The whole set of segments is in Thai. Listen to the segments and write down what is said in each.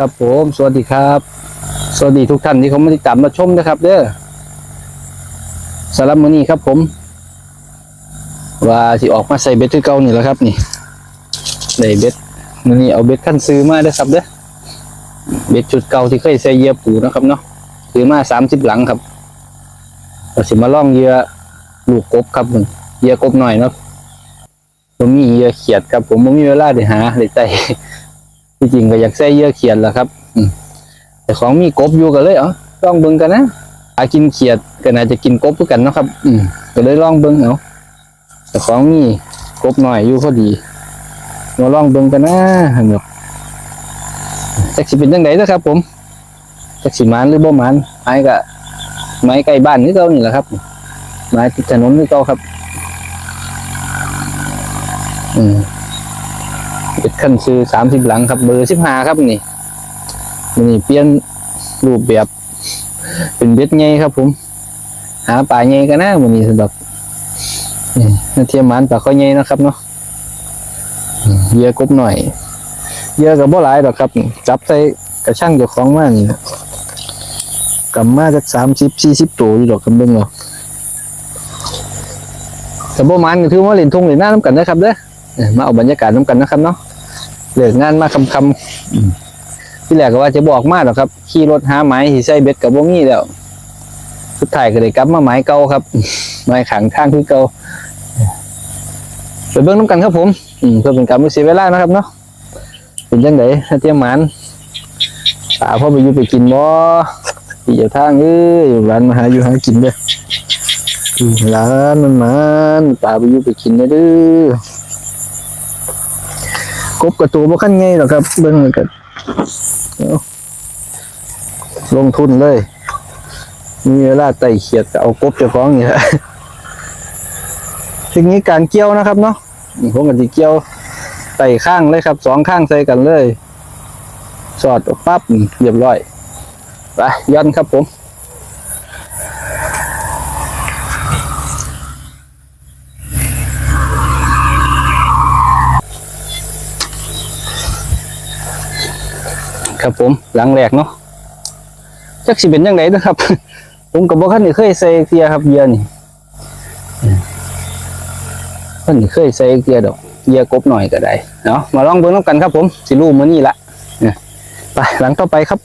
ครับผมสวัสดีครับ สวัสดีทุกท่านที่เขามาติดตามมาชมนะครับ เด้อสำหรับมือนี้ครับผม ว่าสิออกมาใส่เบ็ดที่เก่านี่แหละครับนี่ได้เบ็ดมือนี้เอาเบ็ดขั้นซื้อมาเด้อครับเด้อเบ็ดชุดเก่าที่เคยใส่เยื่อปูนะครับเนาะซื้อมาสามสิบหลังครับเราสิมาล่องเยื่อลูกกบครับผมเยื่อกบหน่อยเนาะผมมีเยื่อเขียดครับ ผมบ่มีเวลาได้หาได้ใส่ ที่จริงก็อยากใส่เหยื่อเขียดแหละครับอืมแต่ของมีกบอยู่ก็เลยเอ๋อลองเบิ่งกันนะหากินเขียดก็น่าจะกินกบด้วยกันเนาะครับ อืมก็เลยลองเบิ่งเอาแต่ของมีกบหน่อยอยู่พอดีมาลองเบิ่งกันนะเห็นบ่จักสิเป็นจังไดนะครับ ผมจักสิหมานหรือบ่หมานไม้ก็ไม้ใกล้บ้านนี่เก่านี่แหละครับไม้ติดถนนนี่เก่าครับ อืมเบ็ด ขั้นซื้อสามสิบหลังครับเบอร์สิบห้าครับนี่นี่เปลี่ยนรูปแบบเป็นเบ็ดไงครับ ผม หาปลาไงกันนะมันนี้สำหรับนี่นาเทียมมันปลาข้อไงนะครับเนาะเยื่อกบหน่อย เยื่อกับบ่หลายดอกครับ จับใส่กระช่างเจ้าของมานี่กำมาจากสามสิบสี่สิบตัวอยู่ดอกกำเบิ้งหรอกแต่บ่มันก็ถือว่าเล่นทุ่งเล่นหน้าน้ำกันนะครับเด้อมาเอาบรรยากาศน้ำกันนะครับเนาะ เลิกงานมาคำคำๆที่แรกก็ว่าจะบอกมาหรอกครับ ขี่รถหาไม้ที่ใส่เบ็ดกับวงนี้แล้ว สุดท้ายก็เลยกลับมาไม้เก่าครับไม้ขังทางที่เก่าไปเบิ้องน้ำกันครับผมอืมเพื่อเป็นการไม่เสียเวลานะครับเนาะเป็นจังไดถ้าเตรียมหมันป่าพ่อไปอยู่ไปกินบ่ที่เจ้าทางเอ้ยร้านมาหาอยู่หากินเด้อร้านมันมันป่าไปอยู่ไปกินเด้อ บกับตัวบ่ขั้นไงหรอกครับ เบิ่งกันลงทุนเลย มีเวลาไต่เขียดก็เอากบเจะฟ้าของนี่แหละทีนี้การเกี่ยวนะครับเนาะผมกับที่เกี่ยวไต่ข้างเลยครับสองข้างใส่กันเลย สอดปั๊บเรียบร้อยไปย้อนครับผม ครับผมหลังแรกเนาะจักสิเป็นยังไงนะครับ ผมกับบ่คันนี่เคยใส่เกียร์ครับเกียร์นี่คันนี่เคยใส่เกียร์ดอกเกียร์กบหน่อยก็ได้เนาะมาลองเบิ่งน้ำกันครับผมสิรูมือนี้ละไปหลังต่อไปครับ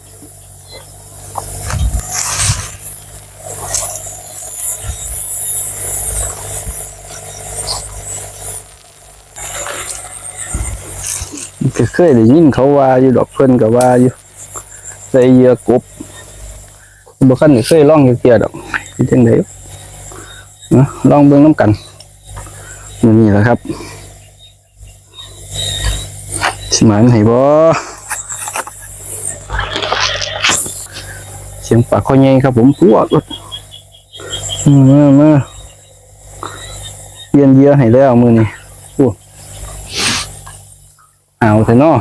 ก็เคยได้ยินเขาว่าอยู่ดอกเพิ่นก็ว่าอยู่ใส่เยื่อกบบ่คันเคยลองอยู่เที่ยดอกเป็นจังไดเนะลองเบิ่งน้ำกันมือนี้แหละครับสิมานให้บ่เสียงปากคอใหญ่ครับผมปวดมามาเปลี่ยนเยื่อให้แล้วมือนี้ เนาะ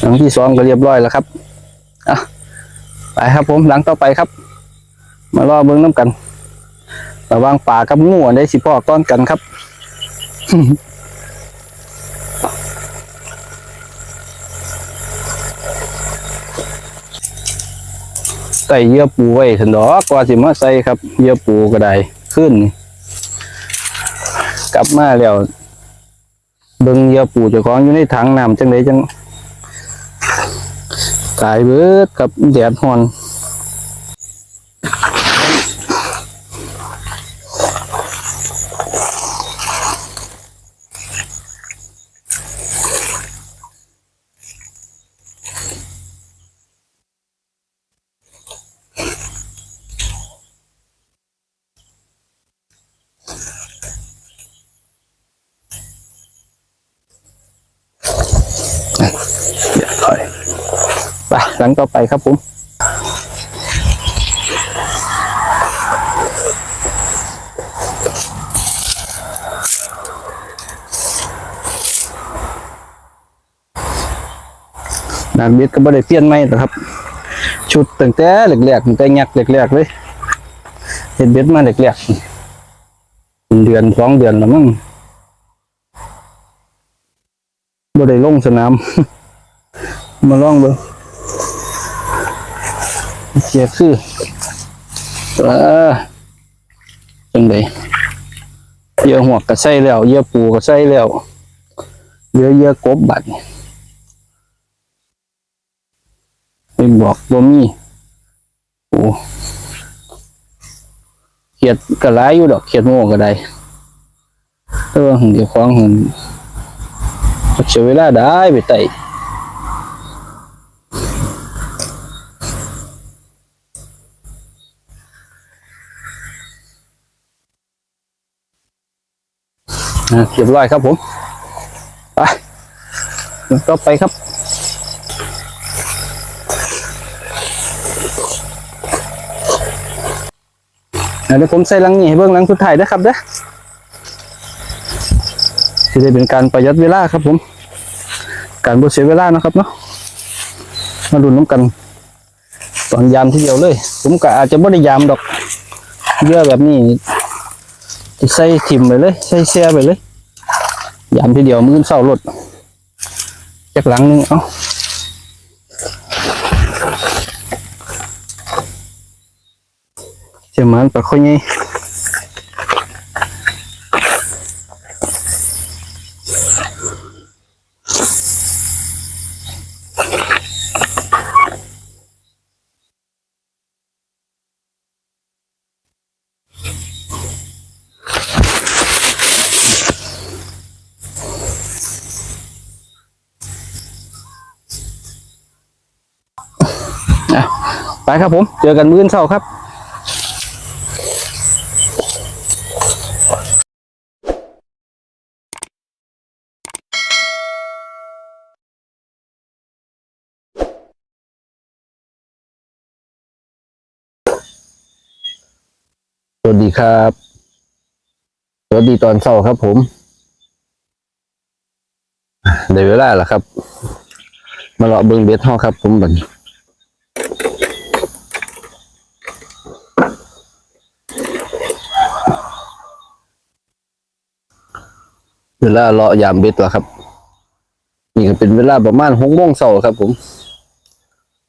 หลังที่สองก็เรียบร้อยแล้วครับอะไปครับผมหลังต่อไปครับ มารอเบิ้งน้ำกัน ระว่างป่ากับงูอันใดสิพ่อก้อนกันครับ ใส่เยื่อปูไว้สันดอกกว่าสิมาใส่ครับเยื่อปูก็ได้ขึ้น กลับมาแล้วเบิ้งเยื่อปูเจ้าของอยู่ในถังน้ำจังไดจังตายเบิดกับแดดฮอนเรียบร้อยไป หลังต่อไปครับผมนานเบ็ดก็บ่ได้เปลี่ยนใหม่หรอกครับ ชุดตั้งแต่แรกๆตั้งแต่ยักษ์แรกๆเลยเห็นเบ็ดมาแรกๆเป็นเดือนสองเดือนแล้วมั้งบ่ได้ลงสนาม มาลองเบิ่ง เจียคือเออจังไดเยื่อหัวกก็ใส่แล้วเยื่อปูก็ใส่แล้วเหยื่อเยื่อกบบัดเป็นบอกบ่มีโอ้เขียดก็หลายอยู่ดอกเขียดโง่ก็ได้เออเดี๋ยวของหุ่นเสียเวลาได้ไปไต่ เรียบร้อยครับผม ไปต่อไปครับเดี๋ยวผมใส่ลังนี้ให้เบื้องหลังสุดท้ายนะครับเด้อที่ได้เป็นการประหยัดเวลาครับผม การบ่เสียเวลานะครับเนาะ มาดูน้ำกัน ตอนยามที่เดียวเลย ผมก็อาจจะไม่ได้ยามดอก เยอะแบบนี้ใส่ทิมไปเลย ใส่แช่ไปเลย ยามทีเดียวมือเศร้ารถจากหลังหนึง เอาเจ้ามันปลาค่อยไง ไปครับผม เจอกันมื้อเช้าครับสวัสดีครับ สวัสดีตอนเช้าครับผมได้เวลาแล้วครับ มาเลาะเบิ้งเบ็ดเฮาครับผมบัดน เวลาเลาะยามเบ็ดแล้วครับ นี่ก็เป็นเวลาประมาณหกโมงเช้าครับผม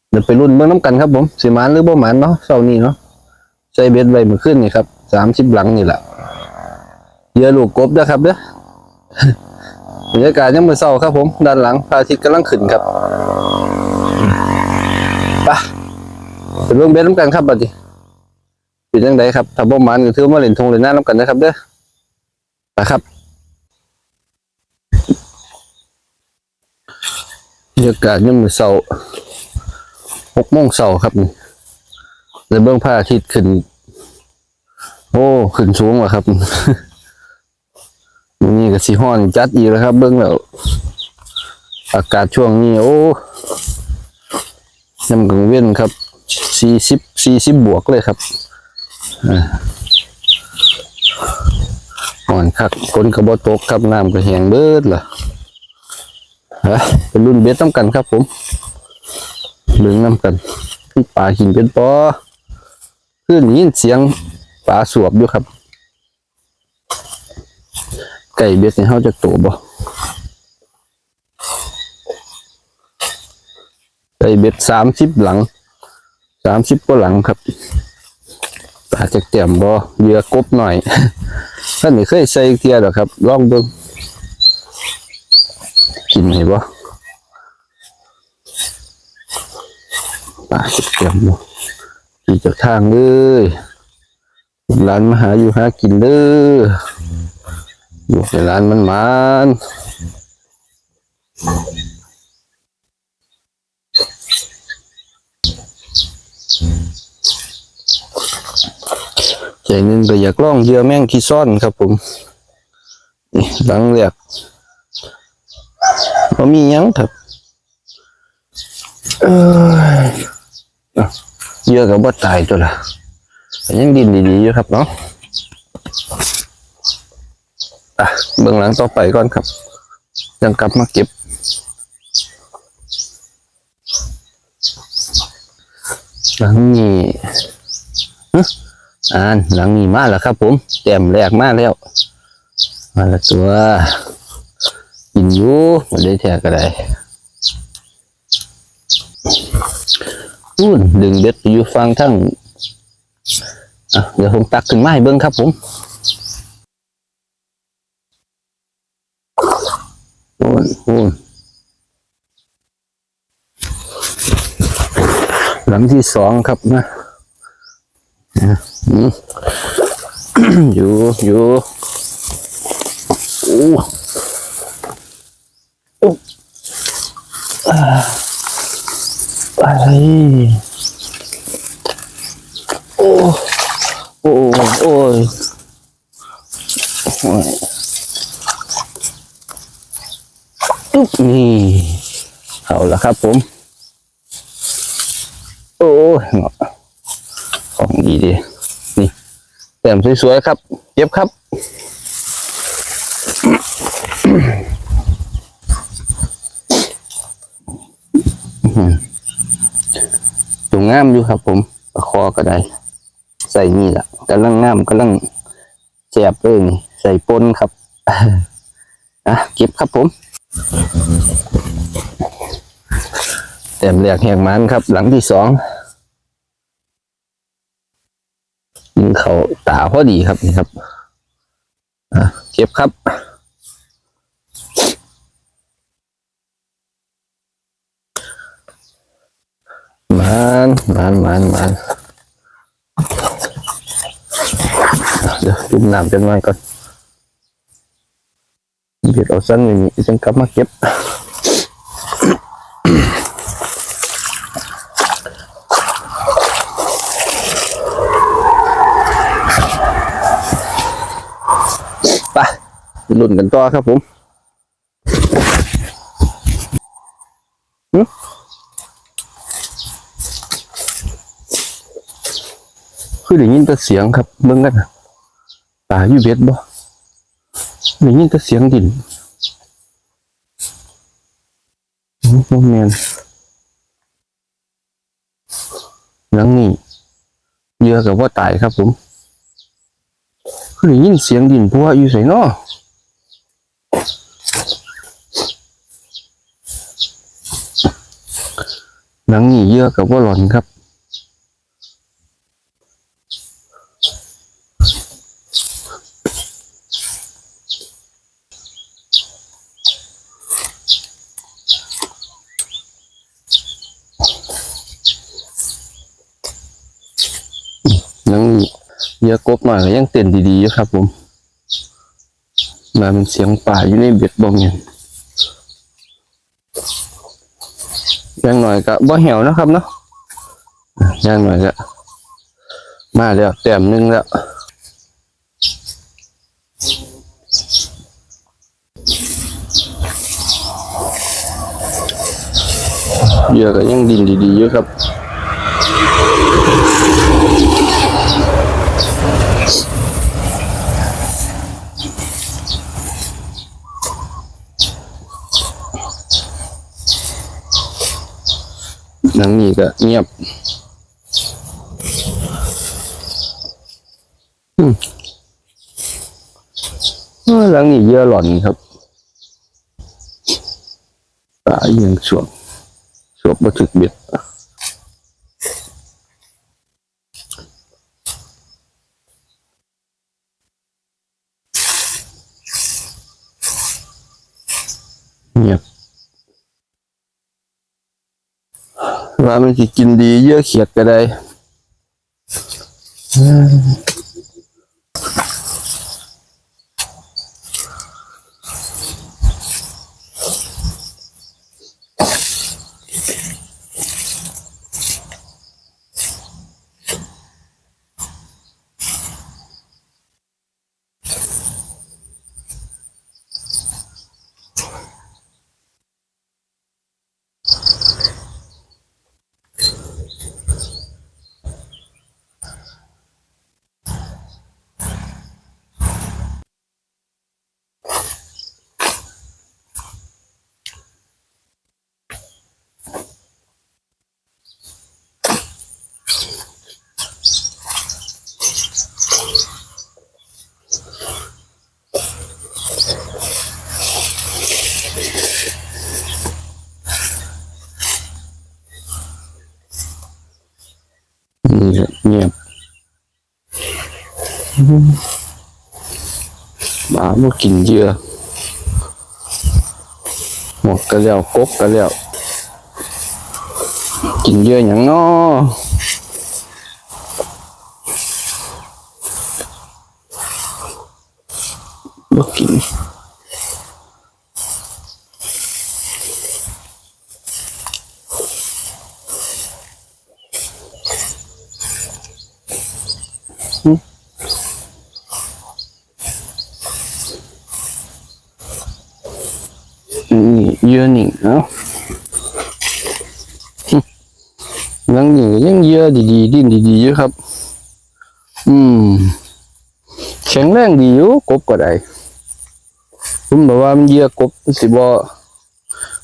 เดี๋ยวไปรุ่นเบิ่งน้ำกันครับผมสิหมานหรือบ่หมานเนาะเช้านี้เนาะใส่เบ็ดไว้เมื่อคืนนี่ครับสามสิบหลังนี่แหละเยื่อลูกกบนะครับเด้อบรรยากาศยังมือเศร้าครับผม ด้านหลังพระอาทิตย์กำลังขึ้นครับไปไปเบิ่งเบ็ดน้ำกันครับบัดนี้เป็นยังไงครับถ้าบ่หมันก็ถือว่ามาเล่นทงเล่นน้ำน้ำกันนะครับเด้อไปครับ บรรยากาศยังมือเศร้าหกโมงเศร้าครับนี่แล้วเบื้องพระอาทิตย์ขึ้น โอ้ขึ้นสูงว่ะครับ นี่ก็สีห้อนจัดอีกแล้วครับ เบื้องแล้วอากาศช่วงนี้ โอ้ยำกังเว้นครับสี่สิบสี่สิบบวกเลยครับอ่าอ่อนคักคนกระบอตกครับน้ำก็แหงเบิดล่ะ เป็นรุ่นเบ็ดต้องกันครับผมเบิ่งน้ำกันปลาหินเป็นปอเพื่อนยินเสียงปลาสวบอยู่ครับ ไก่เบ็ดนี่ยเขาจะโตบ่ไก่เบ็ดสามสิบหลังสามสิบกว่าหลังครับปลาจะแจ่มบ่เหยื่อกบหน่อยท่านไม่เคยใส่เทียหรอกครับลองเบิ่ง กินไหมบ่ปลาจะแจ่มบ่ขี่จากทางเลยร้านมาหาอยู่หากินเด้ออยู่ในร้านมันมานใจนึงก็อยากล่องเยื่อแม่งขี้ซ่อนครับผมนี่หลังเรียก พอมีหยังครับเอ้ยเยอะกับว่าตายตัวละยังดินดีๆอยู่ครับเนาะอะเบื้องหลังต่อไปก่อนครับ ยังกลับมาเก็บหลังนี้อ่านหลังนี้มาแล้วครับผมแต้มแรกมาแล้ว มาแล้วตัว กินอยู่มาได้แท้ก็ได้อู้นดึงเบ็ดอยู่ฟังทั้งเดี๋ยวผมตักขึ้นมาให้เบิ้งครับผมโอ้นโอ้นหลังที่สองครับนะนะอืมอยู่อยู่โอ้โอ้ อ่าอะไรโอ้โอ้โอ้ยโอ้ยอุ๊บนี่เอาละครับผม โอ้ยของดีดีนี่แต้มสวยๆครับ เย็บครับ ตัว งามอยู่ครับ ผมประคอก็ได้ ใส่นี่แหละกำลังงามกำลังแจบเลยนี่ใส่ปนครับอะเก็บครับผมแต้มแรกแหกมันครับ หลังที่สองยิงเขาตาพอดีครับนี่ครับ อะเก็บครับ มันมันมันมันเดี๋ยวจุ่มน้ำจังหน่อยก่อนเดี๋ยวเอาสั้นอย่างนี้จังกลับมาเก็บไปลุ่นกันต่อครับผม คือได้ยินแต่เสียงครับเบิ่งกันนะตาอยู่เบ็ดบ่ได้ยินแต่เสียงดินโอ้แมนหลังนี้เยื่อกับว่าตายครับผมคือได้ยินเสียงดินเพราะว่าอยู่ใส่นอหลังนี้เยื่อกับว่าหลอนครับ ยัง เยอะกบหน่อยก็ยังเต้นดีๆอยู่ครับ ผมมาเป็นเสียงป่าอยู่ในเบ็ดบองเงินอย่างหน่อยก็บ่เหี่ยวนะครับเนาะอย่างหน่อยก็มาแล้วแต้มหนึงแล้วเยื่อก็ยังดินดีๆอยู่ครับ หลังนี้ก็เงียบอืมหลังนี้เยอะหล่อนครับตาเอียงสวบสวบมาถึกเบ็ด ว่ามันสิกินดีเยอะเขียดก็ได้ หมาบ่กินเหยื่อหมดก็แล้วกกก็แล้วกินเหยื่ออย่างน้อบ่กิน เยื่อหนิงเนาะยังนี่ยังเหยื่อดีๆ ดินดีๆอยู่ครับ อืมแข็งแรงดีอยู่กบก็ได้ผมบอกว่ามันเยื่อกบสิบ่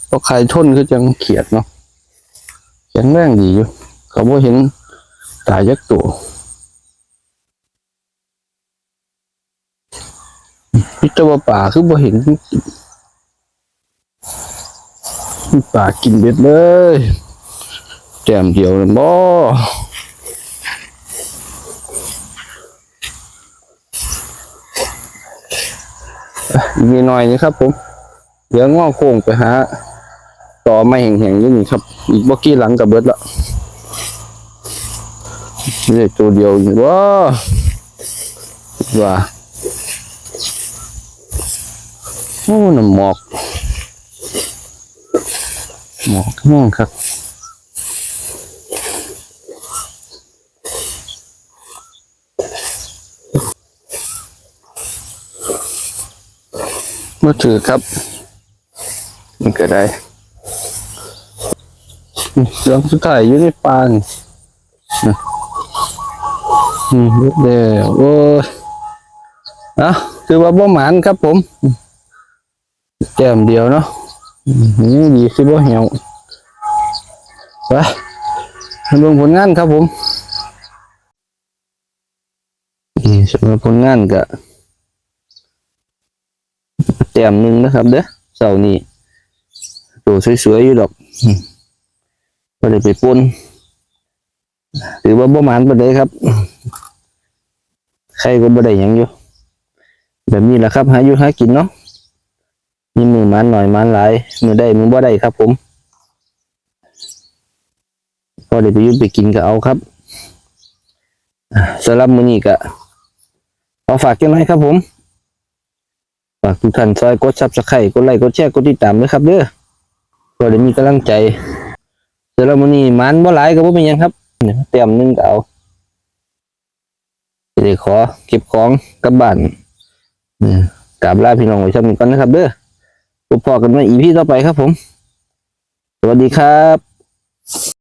บ่ใครทนคือจังเขียดเนาะแข็งแรงดีอยู่เขาบ่เห็นตายยักตัวพิจารณาป่าคือบ่เห็น ปากกินเบ็ดเลยแจมเดียวนั่นบ่อีหน่อยนี่ครับ ผม เดี๋ยวง้อโค้งไปหาต่อไม้แห้งๆอยู่นี่ครับ อีกบ่กี่หลังกับเบิดละนี่ตัวเดียวอยู่ว้าว่าโอ้น้ำหมอก หมอกแห้งครับมือถือครับ มันเก็ได้เสียงสุดท้ายอยู่ในปานอืมลุกเดียวโอ้ยอะคือว่าบ่หมานครับผม แก้มเดียวเนาะ นี่ดีคือบ่เหี่ยวไปมาดูผลงานครับผมนี่สำหรับผลงานก็แต้มหนึ่งนะครับ เด้อเสาร์นี้ตัวสวยๆอยู่ดอกมก็เลยไปปนถือว่าบ่หมานไปเลยครับ ใครก็บ่ได้ยังอยู่ แบบนี้แหละครับ หาอยู่หากินเนาะ มีมือมันหน่อยมันหลายมือได้มือบ่ได้ครับ ผมพอได้ไปยุ่ไปกินก็เอาครับสำหรับมือนี้ก็ขอฝากกันไว้ครับ ผมฝากทุกท่านซอยกดซับสไครต์กดไลค์กดแชร์กดติดตามด้วยครับ เด้อเพื่อได้มีกำลังใจเดี๋ยวเรามื้อนี้มันบ่หลายก็บ่เป็นยังครับเตรียมนึงก็เอาสิได้ขอเก็บของกลับบ้านกราบลาพี่น้องไว้ชั่นี้ก่อนนะครับเด้อ พบพอกันใหม่ EP ต่อไปครับผม สวัสดีครับ